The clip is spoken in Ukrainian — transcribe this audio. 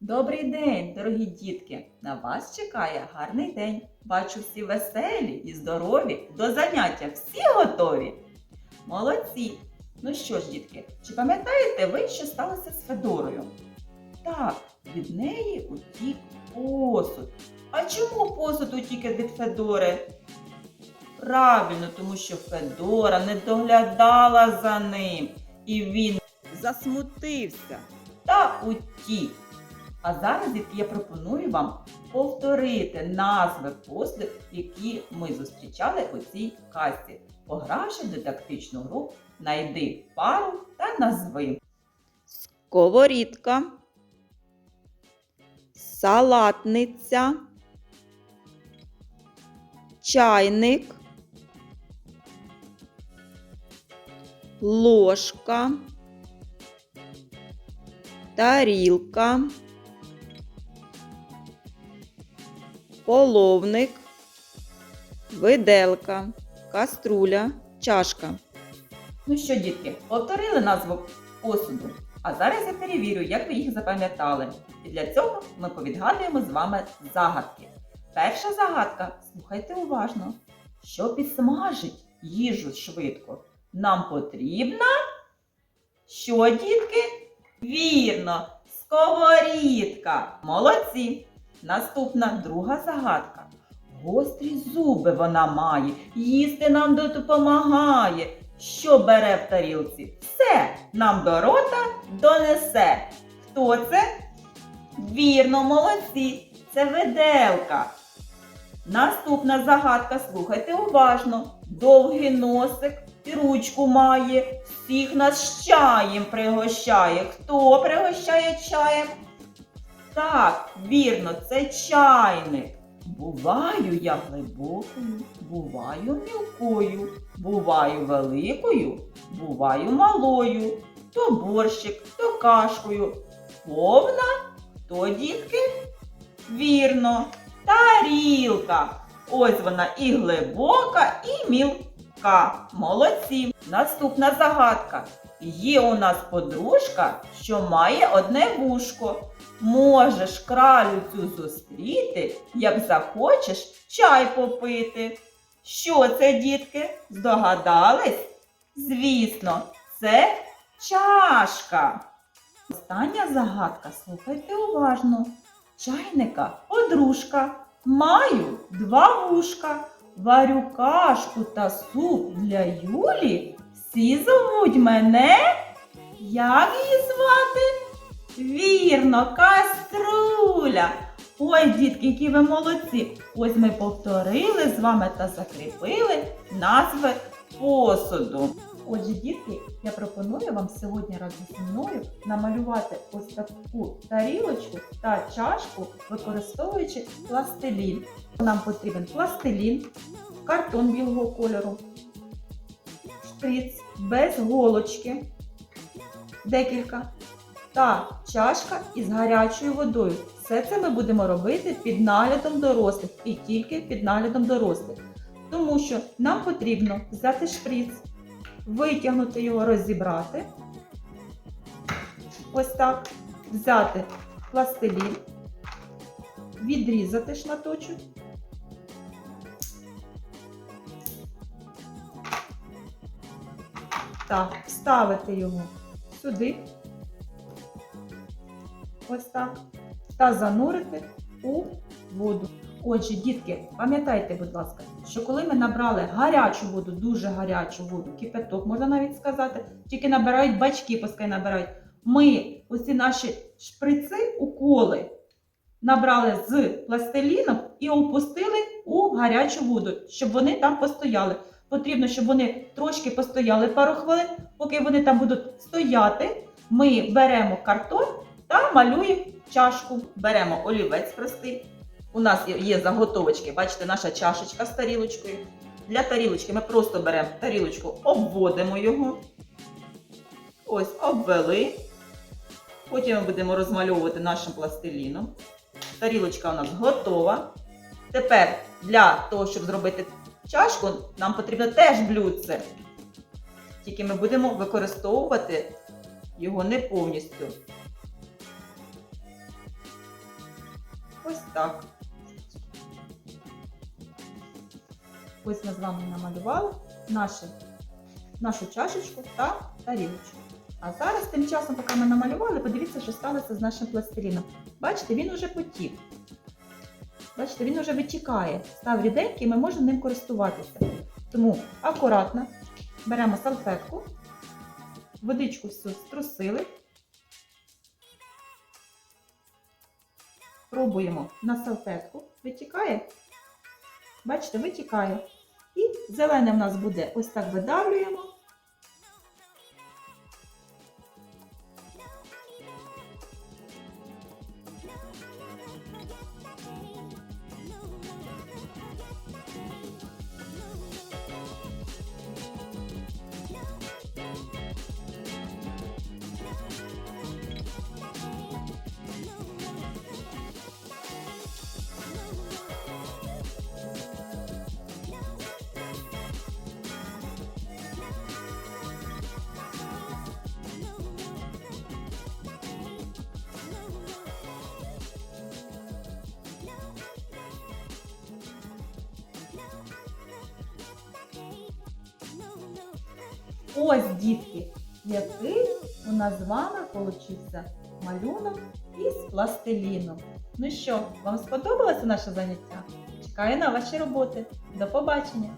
Добрий день, дорогі дітки! На вас чекає гарний день. Бачу всі веселі і здорові. До заняття всі готові. Молодці! Ну що ж, дітки, чи пам'ятаєте ви, що сталося з Федорою? Так, від неї утік посуд. А чому посуд утік від Федори? Правильно, тому що Федора не доглядала за ним, і він засмутився та утік. А зараз, я пропоную вам повторити назви послів, які ми зустрічали у цій казці, погравши дидактичну гру Найди пару та назви. Сковорідка, салатниця, чайник, ложка, тарілка, половник, виделка, каструля, чашка. Ну що, дітки, повторили назву посуду. А зараз я перевірю, як ви їх запам'ятали. І для цього ми повідгадуємо з вами загадки. Перша загадка, слухайте уважно. Що підсмажить їжу швидко? Нам потрібна. Що, дітки? Вірно, сковорідка. Молодці. Наступна друга загадка. Гострі зуби вона має, їсти нам допомагає. Що бере в тарілці? Все нам до рота донесе. Хто це? Вірно, молодці, це виделка. Наступна загадка, слухайте уважно. Довгий носик і ручку має, всіх нас чаєм пригощає. Хто пригощає чаєм? Так, вірно, це чайник. Буваю я глибокою, буваю мілкою, буваю великою, буваю малою, то борщик, то кашкою. Повна, то дітки? Вірно, тарілка. Ось вона і глибока, і мілка. Молодці. Наступна загадка. Є у нас подружка, що має одне вушко. Можеш кралю цю зустріти, як захочеш чай попити. Що це, дітки? Здогадались? Звісно, це чашка. Остання загадка, слухайте уважно. Чайника, подружка, маю два вушка, варю кашку та суп для Юлі. Всі зовуть мене. Як її звати? Вірно, каструля. Ой, дітки, які ви молодці! Ось ми повторили з вами та закріпили назви посуду. Отже, дітки, я пропоную вам сьогодні разом зі мною намалювати ось таку тарілочку та чашку, використовуючи пластилін. Нам потрібен пластилін, картон білого кольору, шприц без голочки, декілька та чашка із гарячою водою. Все це ми будемо робити під наглядом дорослих і тільки під наглядом дорослих. Тому що нам потрібно взяти шприц, витягнути його, розібрати. Ось так. Взяти пластилін, відрізати шматочок. Так, вставити його сюди. Ось так. Та занурити у воду. Отже, дітки, пам'ятайте, будь ласка, що коли ми набрали гарячу воду, дуже гарячу воду, кипяток, можна навіть сказати, тільки набирають бачки, пускай набирають. Ми усі наші шприци, уколи набрали з пластиліном і опустили у гарячу воду, щоб вони там постояли. Потрібно, щоб вони трошки постояли пару хвилин, поки вони там будуть стояти, ми беремо картон та малюємо чашку. Беремо олівець простий. У нас є заготовочки, бачите, наша чашечка з тарілочкою. Для тарілочки ми просто беремо тарілочку, обводимо його. Ось, обвели. Потім ми будемо розмальовувати нашим пластиліном. Тарілочка у нас готова. Тепер для того, щоб зробити чашку, нам потрібно теж блюдце. Тільки ми будемо використовувати його не повністю. Ось так. Ось ми з вами намалювали наше, нашу чашечку та тарілочку. А зараз, тим часом, поки ми намалювали, подивіться, що сталося з нашим пластиліном. Бачите, він уже потік. Бачите, він вже витікає. Став ріденький, ми можемо ним користуватися. Тому акуратно беремо салфетку, водичку всю струсили. Пробуємо на салфетку. Витікає. Бачите, витікає. І зелене в нас буде ось так видавлюємо. Ось, дітки, який у нас з вами получився малюнок із пластиліну. Ну що, вам сподобалося наше заняття? Чекаю на ваші роботи. До побачення!